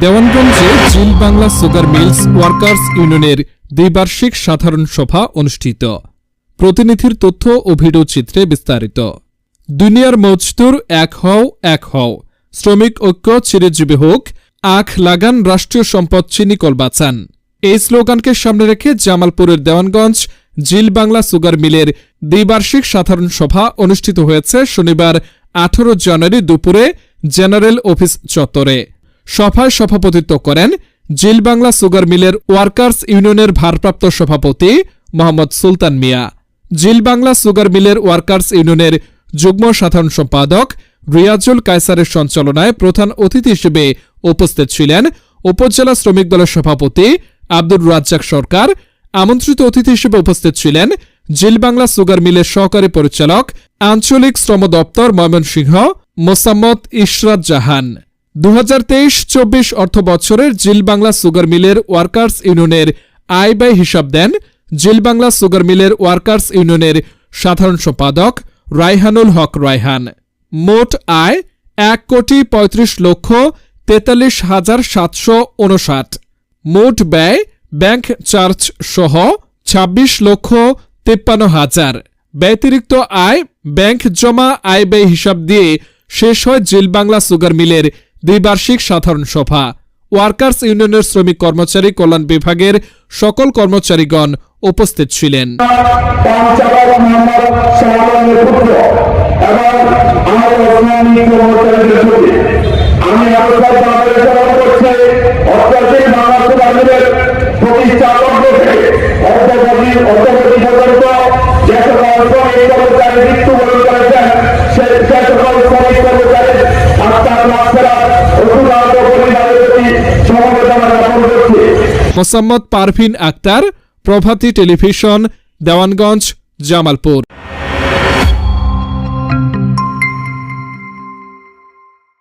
দেওয়ানগঞ্জে Zeal Bangla sugar mills workers ইউনিয়নের দ্বিবার্ষিক সাধারণ সভা অনুষ্ঠিত। প্রতিনিধির তথ্য ও ভিডিও চিত্রে বিস্তারিত। দুনিয়ার মজদুর এক হও এক হও। শ্রমিক ঐক্য চিরজীবী হোক, আখ লাগান রাষ্ট্রীয় সম্পদ চিনিকল বাঁচান। এই স্লোগানকে সামনে রেখে জামালপুরের দেওয়ানগঞ্জ জিল বাংলা সুগার মিলের দ্বিবার্ষিক সাধারণ সভা অনুষ্ঠিত হয়েছে শনিবার আঠারো জানুয়ারি দুপুরে জেনারেল অফিস চত্বরে। সভায় সভাপতিত্ব করেন জিল বাংলা সুগার মিলের ওয়ার্কার্স ইউনিয়নের ভারপ্রাপ্ত সভাপতি মোহাম্মদ সুলতান মিয়া। জিল বাংলা সুগার মিলের ওয়ার্কার্স ইউনিয়নের যুগ্ম সাধারণ সম্পাদক রিয়াজুল কায়সারের সঞ্চালনায় প্রধান অতিথি হিসেবে উপস্থিত ছিলেন উপজেলা শ্রমিক দলের সভাপতি আব্দুর রাজ্জাক সরকার। আমন্ত্রিত অতিথি হিসেবে উপস্থিত ছিলেন জিল বাংলা সুগার মিলের সহকারী পরিচালক, আঞ্চলিক শ্রম দপ্তর ময়মনসিংহ, মোসাম্মদ ইশরাত জাহান। দু হাজার তেইশ, চব্বিশ অর্থ বছরের জিল বাংলা সুগার মিলের ওয়ার্কার্স ইউনিয়নের আয় ব্যয় হিসাব দেন জিল বাংলা সুগার মিলের ওয়ার্কার্স ইউনিয়নের সাধারণ সম্পাদক রায়হানুল হক রায়হান। মোট আয় এক কোটি পঁয়ত্রিশ লক্ষ তেতাল্লিশ হাজার সাতশো উনষাট। মোট ব্যয় ব্যাংক চার্জ সহ ছাব্বিশ লক্ষ তিপ্পান্ন হাজার। ব্যতিরিক্ত আয় ব্যাংক জমা আয় ব্যয় হিসাব দিয়ে শেষ হয় জিল বাংলা সুগার মিলের দ্বিবার্ষিক সাধারণ সভা। ওয়ার্কার্স ইউনিয়নের শ্রমিক কর্মচারী কল্যাণ বিভাগের সকল কর্মচারীগণ উপস্থিত ছিলেন। যে সকল করেছেন সে সকল মোসাম্মদ পারভিন আক্তার প্রভাতী টেলিভিশন দেওয়ানগঞ্জ জামালপুর।